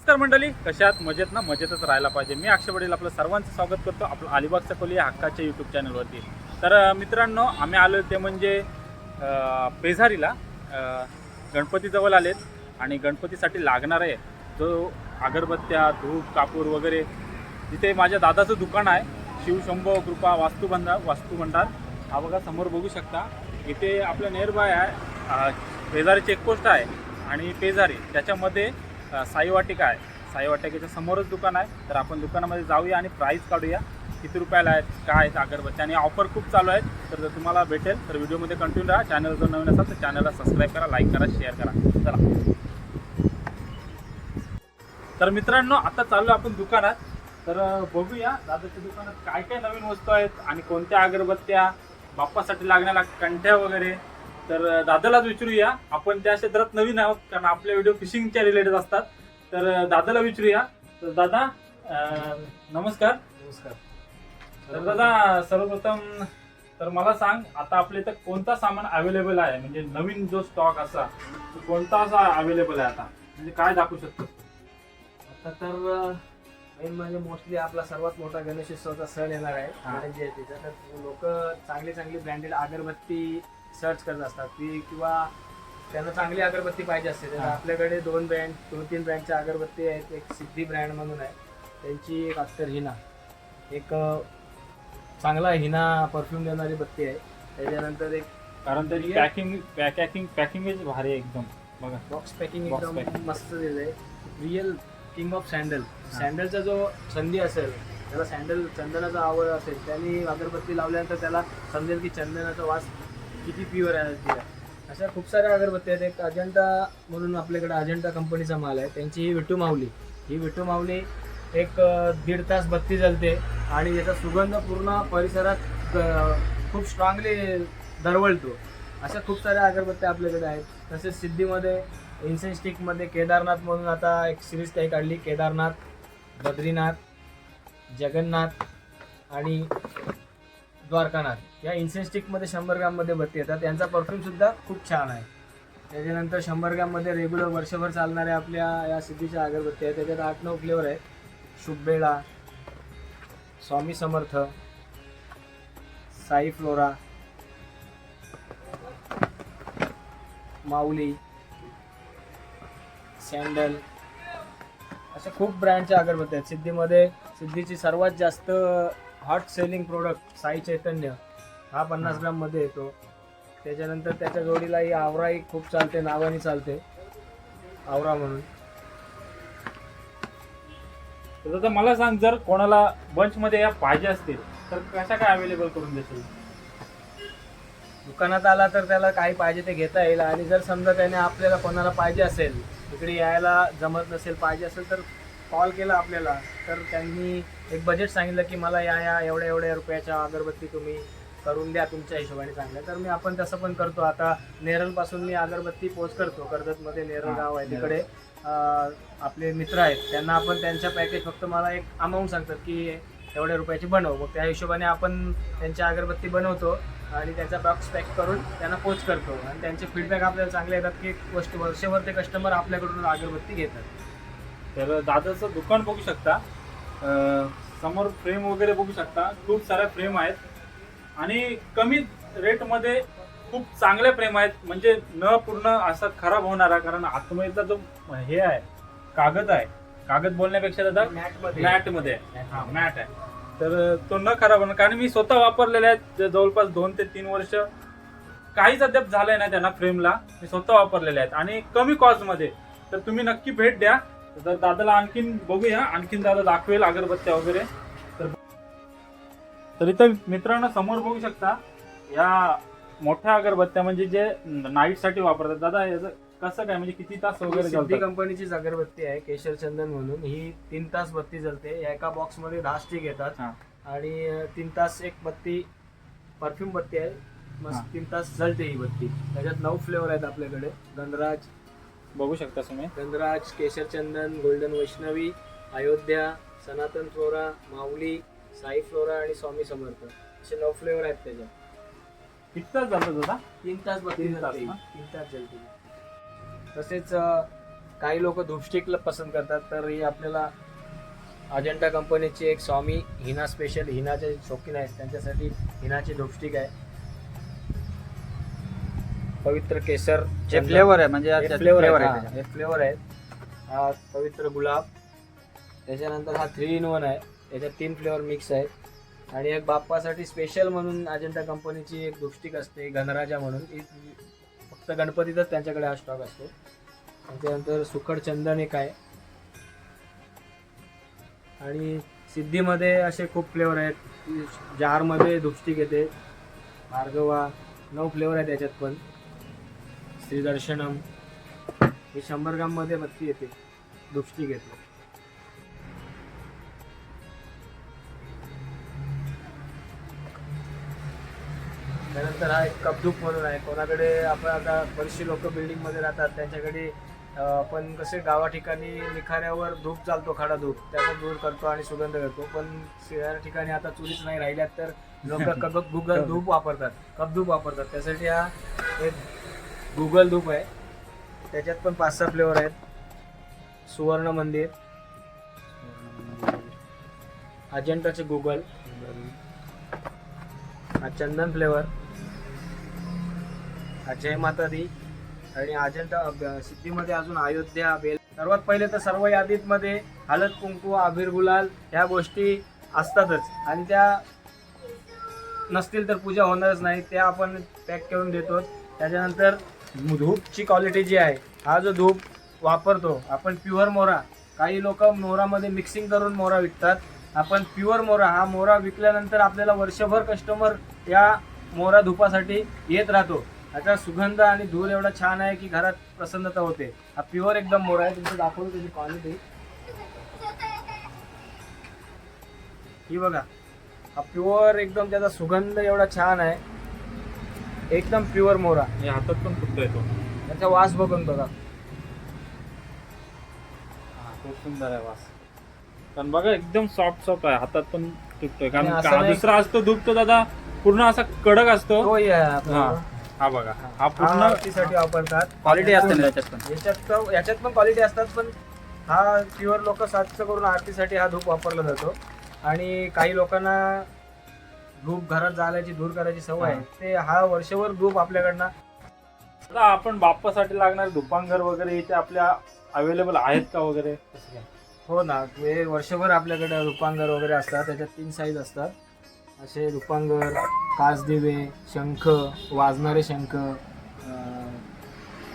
नमस्कार मंडळी कशात मजेत ना? मजेतच राहायला पाहिजे. मी अक्षय वडील आपलं सर्वांचं स्वागत करतो आपलं अलिबाग सकोली हक्काच्या यूट्यूब चॅनलवरती तर मित्रांनो आम्ही आलो ते म्हणजे पेझारीला. गणपतीजवळ आलेत आणि गणपतीसाठी लागणार आहे जो अगरबत्त्या धूप कापूर वगैरे. तिथे माझ्या दादाचं दुकान आहे. शिवशंभो कृपा वास्तुभंडार वास्तुभंडार हा बघा समोर बघू शकता. इथे आपल्या नेअरबाय आहे पेझारी चेकपोस्ट आहे आणि पेझारी. त्याच्यामध्ये साई वाटिका आहे. साई वाटिकेच्या समोरच दुकान आहे. तर आपण दुकानामध्ये जाऊया आणि प्राईस काढूया. किती रुपयाला आहेत काय आहेत अगरबत्ती आणि ऑफर खूप चालू आहेत. तर जर तुम्हाला भेटेल तर व्हिडिओमध्ये कंटिन्यू राहा. चॅनल जर नवीन असाल तर चॅनलला सबस्क्राईब करा लाईक करा शेअर करा. चला. तर मित्रांनो आता चाललो आपण दुकानात. तर बघूया दादाच्या दुकानात काय काय नवीन वस्तू आहेत आणि कोणत्या अगरबत्त्या बाप्पासाठी लागण्याला कंठ्या वगैरे. तर दादालाच विचारूया. आपण त्या क्षेत्रात नवीन आहोत कारण आपले व्हिडिओ फिशिंगच्या रिलेटेड असतात. तर दादाला विचारूया. तर दादा अ, नमस्कार. नमस्कार. तर दादा सर्वप्रथम तर मला सांग आता आपल्या इथं कोणता सामान अवेलेबल आहे? म्हणजे नवीन जो स्टॉक असा तो कोणता असा अवेलेबल आहे आता? म्हणजे काय दाखवू शकतो? आता तर मेन म्हणजे मोस्टली आपला सर्वात मोठा गणेशोत्सवचा सण येणार आहे हा. गणेश जयंतीचा तर लोक चांगली चांगली ब्रँडेड अगरबत्ती सर्च करत असतात ती किंवा त्यांना चांगली अगरबत्ती पाहिजे असते. तर हा. आपल्याकडे दोन ब्रँड दोन तीन ब्रँडच्या अगरबत्ती आहेत. एक सिद्धी ब्रँड म्हणून आहे. त्यांची एक अत्तर हिना. एक अ, चांगला हिना परफ्यूम देणारी बत्ती आहे. त्याच्यानंतर एक कारण त्याची Real- पॅकिंग पॅकिंग पॅकिंगच भारी आहे एकदम. बघा. बॉक्स पॅकिंग Box एकदम packing. मस्त दिलंय रिअल किंग ऑफ सँडल सँडलचा जो संधी असेल त्याला सँडल चंदनाचा आवड असेल त्यांनी अगरबत्ती लावल्यानंतर त्याला समजेल की चंदनाचा वास किती प्युअर आहे. अशा खूप साऱ्या अगरबत्त्या आहेत. एक अजंता म्हणून आपल्याकडे अजंता कंपनीचा माल आहे. त्यांची ही विटू माऊली. ही विटू माऊली एक दीड तास बत्ती जलते आणि याचा सुगंध पूर्ण परिसरात खूप स्ट्रॉंगली दरवळतो. अशा खूप साऱ्या अगरबत्त्या आपल्याकडे आहेत. तसेच सिद्धीमध्ये इन्सेन स्टिकमध्ये केदारनाथ म्हणून आता एक सिरीज काही काढली. केदारनाथ बद्रीनाथ जगन्नाथ आणि द्वारकानाथ. या इन्सेन्स स्टिकमध्ये शंभर ग्राममध्ये बत्ती येतात. यांचा परफ्यूमसुद्धा खूप छान आहे. त्याच्यानंतर शंभर ग्राममध्ये रेग्युलर वर्षभर चालणाऱ्या आपल्या या सिद्धीच्या अगरबत्ती आहेत. त्याच्यात आठ नऊ फ्लेवर आहेत. शुभेळा स्वामी समर्थ साई फ्लोरा माऊली सँडल अशा खूप ब्रँडच्या अगरबत्त्या आहेत. सिद्धीमध्ये सिद्धीची सर्वात जास्त hot selling product Sai Chaitanya हा पन्नास. ग्राममध्ये येतो. त्याच्यानंतर त्याच्या जोडीला ही आवराही खूप चालते नावाने चालते. आवरा म्हणून. तर दादा मला सांग जर कोणाला बंच मध्ये या पाहिजे असतील तर कशा काय अवेलेबल करून देशील? दुकानात आला तर त्याला काही पाहिजे ते घेता येईल. आणि जर समजा त्याने आपल्याला कोणाला पाहिजे असेल इकडे यायला जमत नसेल पाहिजे असेल तर कॉल केला आपल्याला तर त्यांनी एक बजेट सांगितलं की मला या या एवढ्या एवढ्या रुपयाच्या अगरबत्ती तुम्ही करून द्या तुमच्या हिशोबाने चांगल्या. तर मी आपण तसं पण करतो. आता नेरळपासून मी अगरबत्ती पोच करतो कर्जतमध्ये नेरळ गाव आहे तिकडे. आपले मित्र आहेत त्यांना आपण त्यांच्या पॅकेज फक्त मला एक अमाऊंट सांगतात की एवढ्या रुपयाची बनव. मग त्या हिशोबाने आपण त्यांच्या अगरबत्ती बनवतो आणि त्याचा बॉक्स पॅक करून त्यांना पोच करतो. आणि त्यांचे फीडबॅक आपल्याला चांगले येतात की वस्तू वर्षभर ते कस्टमर आपल्याकडून अगरबत्ती घेतात. तर दादाचं दुकान बघू शकता. समोर फ्रेम वगैरे बघू शकता. खूप साऱ्या फ्रेम आहेत. आणि कमी रेटमध्ये खूप चांगल्या फ्रेम आहेत. म्हणजे न पूर्ण असा खराब होणारा. कारण आतमध्येचा जो हे आहे कागद आहे. कागद बोलण्यापेक्षा दादा मॅटमध्ये. मॅट. मध्ये आहे. हा मॅट आहे. तर तो न खराब होणार. कारण मी स्वतः वापरलेले आहेत. जे जवळपास दोन ते तीन वर्ष काहीच अद्याप झालंय ना त्यांना फ्रेमला मी स्वतः वापरलेले आहेत. आणि कमी कॉस्टमध्ये. तर तुम्ही नक्की भेट द्या. तर दादाला आणखीन बघूया. आणखीन दादा दाखवेल अगरबत्त्या वगैरे. तर इथं मित्रांनो समोर बघू शकता या मोठ्या अगरबत्त्या म्हणजे जे नाईटसाठी वापरतात. दादा याचं कसं काय? म्हणजे किती तास वगैरे कंपनीचीच अगरबत्ती आहे केशर चंदन म्हणून. ही तीन तास बत्ती जलते. या एका बॉक्समध्ये दहा स्टिक येतात. हा. आणि तीन तास एक बत्ती परफ्यूम बत्ती आहे. मस्त तीन तास जलते ही बत्ती. त्याच्यात नऊ फ्लेवर आहेत आपल्याकडे. गंधराज बघू शकता तुम्ही. गंधराज केशर चंदन गोल्डन वैष्णवी अयोध्या सनातन फ्लोरा माऊली साई फ्लोरा आणि स्वामी समर्थ. असे नऊ फ्लेवर आहेत त्याच्यात. किती तास झालं दादा? तीन तास बत्ती तीन तास जलते ना? तीन तास जलते तसेच अं, काही लोक धूपस्टिकला पसंत करतात तर ही आपल्याला अजंटा कंपनीची एक स्वामी हिना स्पेशल हिनाचे शौकीन आहेत. त्यांच्यासाठी हिनाची धूपस्टिक आहे. पवित्र केसर जे. फ्लेवर आहे म्हणजे हे फ्लेवर आहे आहे हा, फ्लेवर आहेत हा पवित्र गुलाब. त्याच्यानंतर हा थ्री इन वन आहे. त्याच्यात तीन फ्लेवर मिक्स आहेत आणि एक बाप्पासाठी स्पेशल म्हणून अजंता कंपनीची एक दुपस्टिक असते गणराजा म्हणून. ही फक्त गणपतीतच त्यांच्याकडे हा स्टॉक असतो. त्याच्यानंतर सुखड चंदन एक आहे. आणि सिद्धीमध्ये असे खूप फ्लेवर आहेत. जारमध्ये धुपस्टिक येते. भार्गवा नऊ फ्लेवर आहे त्याच्यात पण. श्रीदर्शनम. हे शंभर ग्राममध्ये बत्ती येते. दुपस्टिक येते त्यानंतर हा एक कपधूप म्हणून आहे. कोणाकडे आपण आता बरीचशी लोक बिल्डिंगमध्ये राहतात. त्यांच्याकडे अं, आपण कसे गावा ठिकाणी निखाऱ्यावर धूप चालतो खडा धूप. त्याचा दूर करतो आणि सुगंध करतो पण शहर ठिकाणी आता चुलीच नाही राहिल्यात तर लोक कप गुगल धूप वापरतात. कपधूप वापरतात. त्यासाठी हा एक गुगल धूप आहे. त्याच्यात पण पाच सहा फ्लेवर आहेत. सुवर्ण मंदिर. अजंटाचे गुगल. हा चंदन फ्लेवर. हा जय माता दी आणि अजंठा सिद्धीमध्ये अजून अयोध्या बेल. सर्वात पहिले तर सर्व यादीमध्ये हळद कुंकू अबीर गुलाल ह्या गोष्टी असतातच. आणि त्या नसतील तर पूजा होणारच नाही. त्या आपण पॅक करून देतो त्याच्यानंतर धूपची क्वालिटी जी आहे हा जो धूप वापरतो आपण प्युअर मोरा. काही लोक मोरामध्ये मिक्सिंग करून मोरा विकतात. आपण प्युअर मोरा हा मोरा विकल्यानंतर आपल्याला वर्षभर कस्टमर या मोरा धुपासाठी येत राहतो. त्याचा सुगंध आणि धूर एवढा छान आहे की घरात प्रसन्नता होते. हा प्युअर एकदम मोरा आहे. तुमचं दाखवतो त्याची क्वालिटी ही बघा. हा प्युअर एकदम त्याचा सुगंध एवढा छान आहे. एकदम प्युअर मोरा. हे हातात पण फुटतोय तो. त्याचा वास बघून बघा. हा, खूप सुंदर आहे वास. कारण बघा एकदम सॉफ्ट सॉफ्ट आहे. हातात पण तुटतोय. कारण आणि असं का- नाही- दुसरा असतो धूप तो दादा पूर्ण असा कडक असतो. तो हे आहे हा आपला. हा बघा. हा. हा पूर्ण आरतीसाठी वापरतात. क्वालिटी असते ना त्याच्यात पण. याच्यात तर- याच्यात पण क्वालिटी असतात पण हा प्युअर लोक सातचं करून आरतीसाठी हा धूप वापरला जातो. आणि काही लोकांना धूप घरात जायची दूर करायची सवय आहे. हा. ते हा वर्षभर धूप आपल्याकडनं. आता आपण बाप्पासाठी लागणार धुपांगर वगैरे इथे आपल्या अवेलेबल आहेत का वगैरे? हो ना हे वर्षभर आपल्याकडे रुपांगर वगैरे असतात. त्याच्यात तीन साईज असतात. असे रुपांगर कासदिवे शंख वाजणारे शंख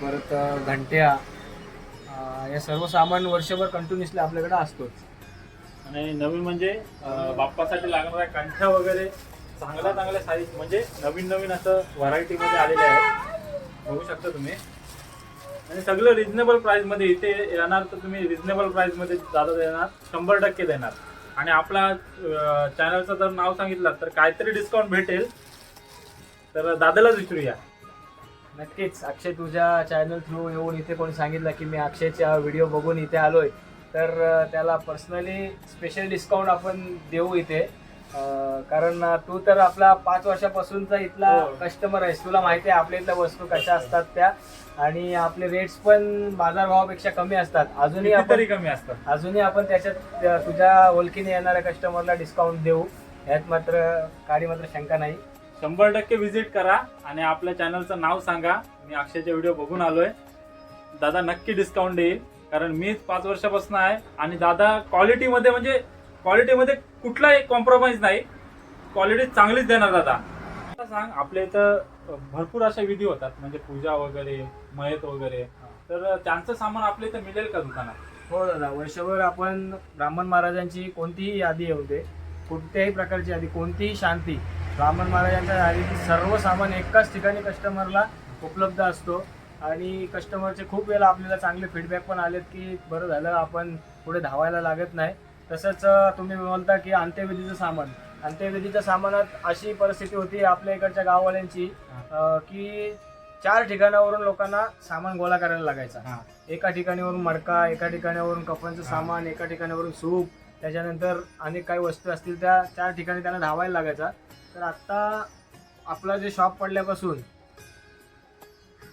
परत घंट्या हे सर्व सामान वर्षभर कंटिन्युअसली आपल्याकडे असतोच. आणि नवीन म्हणजे बाप्पासाठी लागणाऱ्या कंठ्या वगैरे चांगल्या चांगल्या साईज म्हणजे नवीन नवीन असं व्हरायटी मध्ये आलेले आहेत. बघू शकता तुम्ही. आणि सगळं रिजनेबल प्राइसमध्ये इथे येणार तर तुम्ही रिजनेबल प्राइसमध्ये दादा देणार शंभर टक्के देणार. आणि आपला चॅनलचं जर नाव सांगितलं तर काहीतरी डिस्काउंट भेटेल. तर दादालाच विचारूया. नक्कीच. अक्षय तुझ्या चॅनल थ्रू येऊन इथे कोणी सांगितलं की मी अक्षयचा व्हिडिओ बघून इथे आलोय. तर त्याला पर्सनली स्पेशल डिस्काउंट आपण देऊ इथे. कारण तू तर आपला पाच वर्षापासूनचा इथला हो. कस्टमर आहेस. तुला माहिती आहे आपल्या इथल्या वस्तू कशा असतात त्या. आणि आपले रेट्स पण बाजारभावापेक्षा कमी असतात. अजूनही आपण तरी कमी असतात. अजूनही आपण त्याच्यात तुझ्या ओळखीने येणाऱ्या कस्टमरला डिस्काउंट देऊ. यात मात्र काही मात्र शंका नाही. शंभर टक्के व्हिजिट करा आणि आपल्या चॅनलचं नाव सांगा. मी अक्षयचे व्हिडिओ बघून आलोय. दादा नक्की डिस्काउंट देईल. कारण मीच पाच वर्षापासून आहे आणि दादा क्वालिटीमध्ये म्हणजे क्वालिटीमध्ये कुठलाही कॉम्प्रोमाइज नाही. क्वालिटी चांगलीच देणार दादा. सांग आपल्या इथं भरपूर अशा विधी होतात. म्हणजे पूजा वगैरे मयत वगैरे. तर त्यांचं सामान आपल्या इथं मिळेल का दुकानात? हो दादा वर्षभर आपण ब्राह्मण महाराजांची कोणतीही यादी येऊ दे कोणत्याही प्रकारची यादी कोणतीही शांती. ब्राह्मण महाराजांच्या यादीची सर्व सामान एकाच ठिकाणी कस्टमरला उपलब्ध असतो. आणि कस्टमरचे खूप वेळा आपल्याला चांगले फीडबॅक पण आलेत की बरं झालं आपण पुढे धावायला लागत नाही. तसंच तुम्ही बोलता की अंत्यविधीचं सामान. अंत्यविधीच्या सामानात अशी परिस्थिती होती आपल्या इकडच्या गाववाल्यांची की चार ठिकाणावरून लोकांना सामान गोळा करायला लागायचा. एका ठिकाणीवरून मडका एका ठिकाणावरून कपड्यांचं. सामान एका ठिकाणावरून सूप त्याच्यानंतर अनेक काही वस्तू असतील त्या चार ठिकाणी त्यांना धावायला लागायचा. तर आत्ता आपला जे शॉप पडल्यापासून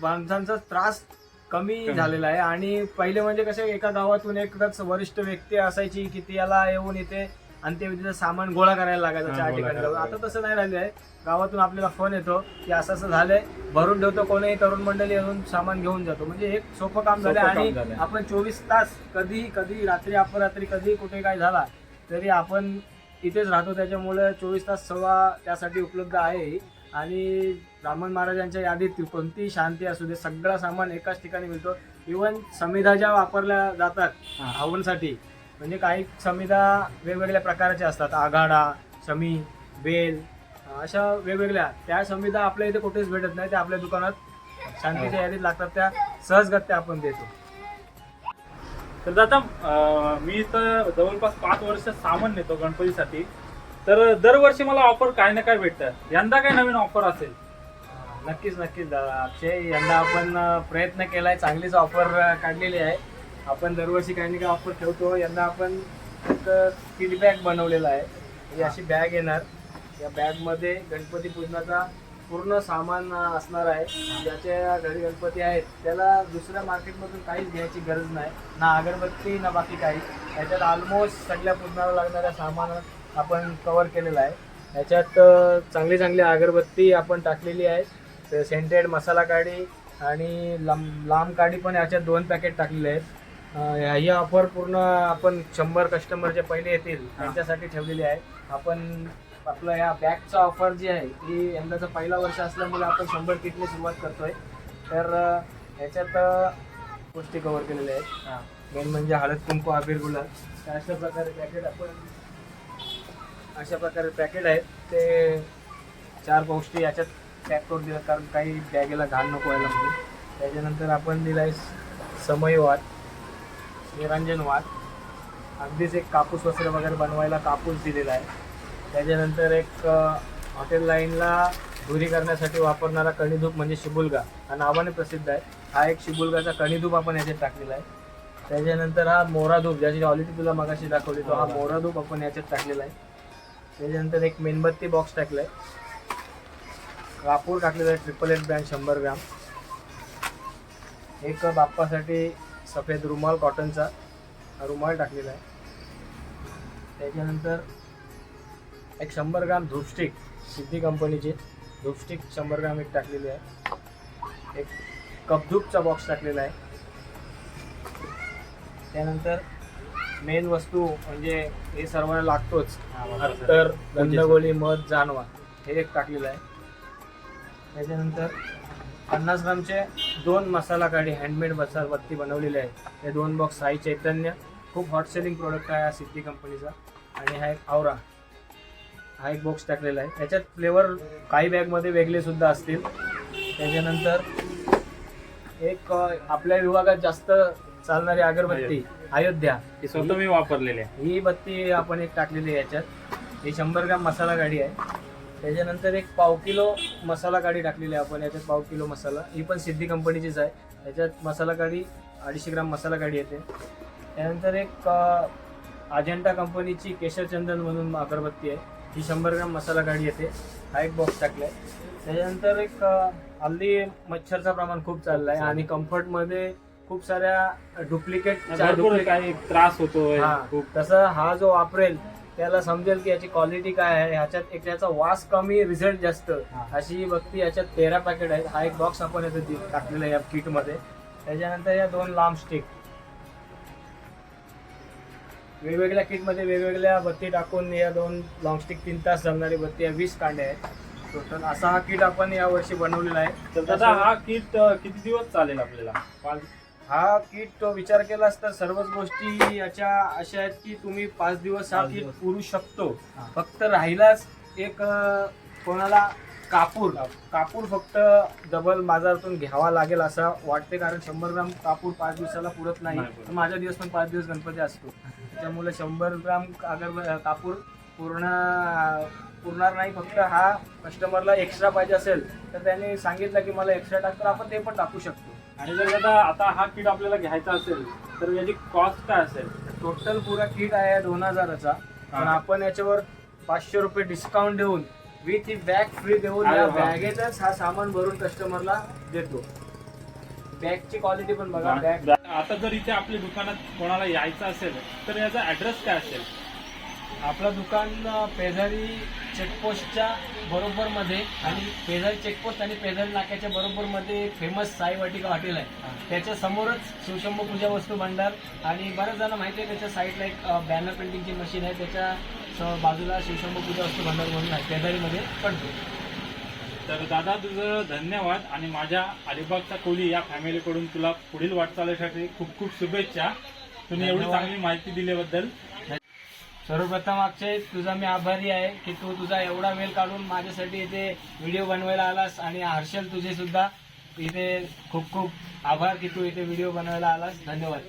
माणसांचा त्रास कमी. झालेला आहे आणि पहिले म्हणजे कसं एका गावातून एकच वरिष्ठ व्यक्ती असायची की ती याला येऊन इथे अंत्यविधीचं सामान गोळा करायला लागायचं चार ठिकाणी. आता तसं नाही राहिलं आहे गावातून आपल्याला फोन येतो की असं असं झालंय भरून ठेवतो कोणीही तरुण मंडळी येऊन सामान घेऊन जातो म्हणजे एक सोपं काम झालं आणि. आपण चोवीस तास कधी कधी रात्री अपरात्री कधी कुठे काय झाला तरी आपण इथेच राहतो त्याच्यामुळे चोवीस तास सेवा त्यासाठी उपलब्ध आहे आणि ब्राह्मण महाराजांच्या यादीत कोणतीही शांती असू दे सगळं सामान एकाच ठिकाणी मिळतो. इवन समिधा ज्या वापरल्या जातात हा. हवनसाठी म्हणजे काही समिधा वेगवेगळ्या प्रकारच्या असतात. आघाडा शमी बेल अशा वेगवेगळ्या. त्या समिधा आपल्या इथे कुठेच भेटत नाही त्या आपल्या दुकानात शांतीच्या यादीत लागतात त्या सहजगत्या आपण देतो. तर दादा मी तर जवळपास पाच वर्ष सामान नेतो गणपतीसाठी. तर दरवर्षी मला ऑफर काय ना काय भेटतं यंदा काय नवीन ऑफर असेल? नक्कीच नक्कीच दादा अक्षय. यंदा आपण प्रयत्न केलाय चांगलीच ऑफर काढलेली आहे. आपण दरवर्षी काही ना काही ऑफर ठेवतो. यंदा आपण एक किट बॅग बनवलेला आहे. ही अशी बॅग येणार. या बॅगमध्ये गणपती पूजनाचा पूर्ण सामान असणार आहे. ज्याच्या घरी गणपती आहेत त्याला दुसऱ्या मार्केटमधून काहीच घ्यायची गरज नाही. ना अगरबत्ती ना बाकी काही. त्याच्यात ऑलमोस्ट सगळ्या पूजनाला लागणाऱ्या सामान आपण कव्हर केलेलं आहे. याच्यात चांगली चांगली अगरबत्ती आपण टाकलेली आहे. सेंटेड मसाला काडी आणि लांब लांब काडी पण याच्यात दोन पॅकेट टाकलेले आहेत. ही ऑफर पूर्ण आपण शंभर कस्टमर जे पहिले येतील त्यांच्यासाठी ठेवलेली आहे. आपण आपलं या बॅगचा ऑफर जी आहे ही यंदाचा पहिला वर्ष असल्यामुळे आपण शंभर किटने सुरुवात करतोय. तर अ, याच्यात अ, गोष्टी कव्हर केलेल्या आहेत. मेन म्हणजे हळद कुंकू अबीर गुलाल तर अशा प्रकारे पॅकेट आपण अशा प्रकारे पॅकेट आहेत. ते चार गोष्टी याच्यात पॅक करून दिलं कारण काही बॅगेला घाण नको व्हायला म्हणून. त्याच्यानंतर आपण दिला आहे समयवाद निरंजनवाद अगदीच एक कापूस वस्त्र वगैरे बनवायला कापूस दिलेला आहे. त्याच्यानंतर एक हॉटेल लाईनला धुरी करण्यासाठी वापरणारा कणीधूप म्हणजे शिबुलगा. हा नावाने प्रसिद्ध आहे. हा एक शिबुलगाचा कणीधूप आपण याच्यात टाकलेला आहे. त्याच्यानंतर हा मोराधूप ज्याची क्वालिटी तुला मगाशी दाखवली तो हा मोरा धूप आपण याच्यात टाकलेला आहे. त्याच्यानंतर एक मेणबत्ती बॉक्स टाकलाय. कापूर टाकलेला आहे ट्रिपल एट ब्रँड शंभर ग्राम. एक बाप्पासाठी सफेद रुमाल कॉटनचा रुमाल टाकलेला आहे. त्याच्यानंतर एक शंभर ग्राम धूपस्टिक सिद्धी कंपनीची धूपस्टिक शंभर ग्राम एक टाकलेली आहे. एक कपधूपचा बॉक्स टाकलेला आहे. त्यानंतर मेन वस्तू म्हणजे हे सर्वांना लागतोच. अत्तर गंधगोळी मध जानवा हे एक टाकलेलं आहे. त्याच्यानंतर पन्नास ग्रामचे दोन मसाला काढी हँडमेड मसालबत्ती बनवलेले आहे हे दोन बॉक्स साई चैतन्य. खूप हॉट सेलिंग प्रोडक्ट आहे हा सिद्धी कंपनीचा आणि हा एक आवरा. हा एक बॉक्स टाकलेला आहे. त्याच्यात फ्लेवर काही बॅगमध्ये वेगळे सुद्धा असतील. त्याच्यानंतर एक आपल्या विभागात जास्त चालणारी अगरबत्ती. अयोध्या. हे स्वतः मी वापरलेले आहे. ही बत्ती आपण एक टाकलेली आहे याच्यात. ही शंभर ग्राम मसाला गाडी आहे. त्याच्यानंतर एक पाव किलो मसाला गाडी टाकलेली आहे आपण याच्यात पाव किलो मसाला. ही पण सिद्धी कंपनीचीच आहे. याच्यात मसाला गाडी अडीचशे ग्राम मसाला गाडी येते. त्यानंतर एक अजंटा कंपनीची केशरचंदन म्हणून अगरबत्ती आहे. ही शंभर ग्राम मसाला गाडी येते. हा एक बॉक्स टाकला आहे. त्याच्यानंतर एक हल्ली मच्छरचं प्रमाण खूप चाललं. आहे आणि कम्फर्टमध्ये खूप साऱ्या डुप्लिकेट काही त्रास हा खूप. तसं हा जो वापरेल त्याला समजेल की याची क्वालिटी काय आहे ह्याच्यात एक त्याचा वास कमी रिझल्ट जास्त. अशी बघती याच्यात तेरा पॅकेट आहेत हा एक बॉक्स आपण याचा दि- टाकलेला आहे या किटमध्ये त्याच्यानंतर या दोन लांब स्टिक वेगवेगळ्या किटमध्ये वेगवेगळ्या बत्ती टाकून या दोन लॉंग स्टिक तीन तास जमणारी बत्ती या वीस कांड्या आहेत. टोटल असा हा किट आपण या वर्षी बनवलेला आहे. तर दादा हा किट किती दिवस चालेल आपल्याला? हा किट विचार केलास तर सर्वच गोष्टी याच्या अशा आहेत की तुम्ही पाच दिवस हा किट. पुरू शकतो. फक्त राहिलाच एक अं, कोणाला कापूर कापूर फक्त डबल बाजारातून घ्यावा लागेल असं वाटते कारण शंभर ग्राम कापूर पाच दिवसाला पुरत नाही नाही पुरत. तर माझा दिवस पण पाच दिवस गणपती असतो त्यामुळे शंभर ग्राम अगर कापूर पूर्ण पुरणार नाही फक्त हा कस्टमरला एक्स्ट्रा पाहिजे असेल तर त्याने सांगितलं की मला एक्स्ट्रा टाक तर आपण ते पण टाकू शकतो आणि जर दादा आता हा किट आपल्याला घ्यायचा असेल तर याची कॉस्ट काय असेल? टोटल पुरा किट आहे दोन हजाराचा. पण. आपण याच्यावर पाचशे रुपये डिस्काउंट देऊन विथ ही बॅग फ्री देऊन या. बॅगेतच हा सामान भरून कस्टमरला देतो. बॅगची क्वालिटी पण बघा बॅग आता जर इथे आपल्या दुकानात कोणाला यायचं असेल तर याचा ऍड्रेस काय असेल? आपलं दुकान पेझारी चेकपोस्टच्या बरोबर मध्ये आणि पेझारी चेकपोस्ट आणि पेझारी नाक्याच्या बरोबर मध्ये फेमस साई वाटिका हॉटेल आहे. त्याच्या समोरच शिवशंभू पूजा वस्तू भांडार आणि बऱ्याच जण माहिती आहे त्याच्या साईडला एक बॅनर प्रिंटिंगची मशीन आहे. त्याच्या बाजूला शिवशंभू पूजा वस्तू भांडार म्हणून आहे. पेझारीमध्ये पडतो. तर दादा तुझं धन्यवाद आणि माझ्या अलिबागचा कोली या फॅमिलीकडून तुला पुढील वाटचालीसाठी खूप खूप शुभेच्छा. तुम्ही एवढी. चांगली माहिती दिल्याबद्दल. सर्वप्रथम अक्षय तुझा मी आभारी आहे की तू तुझा एवढा वेळ काढून माझ्यासाठी इथे व्हिडिओ बनवायला आलास आणि हर्षल तुझे सुद्धा इथे खूप खूप आभार की तू इथे व्हिडिओ बनवायला आलास. धन्यवाद.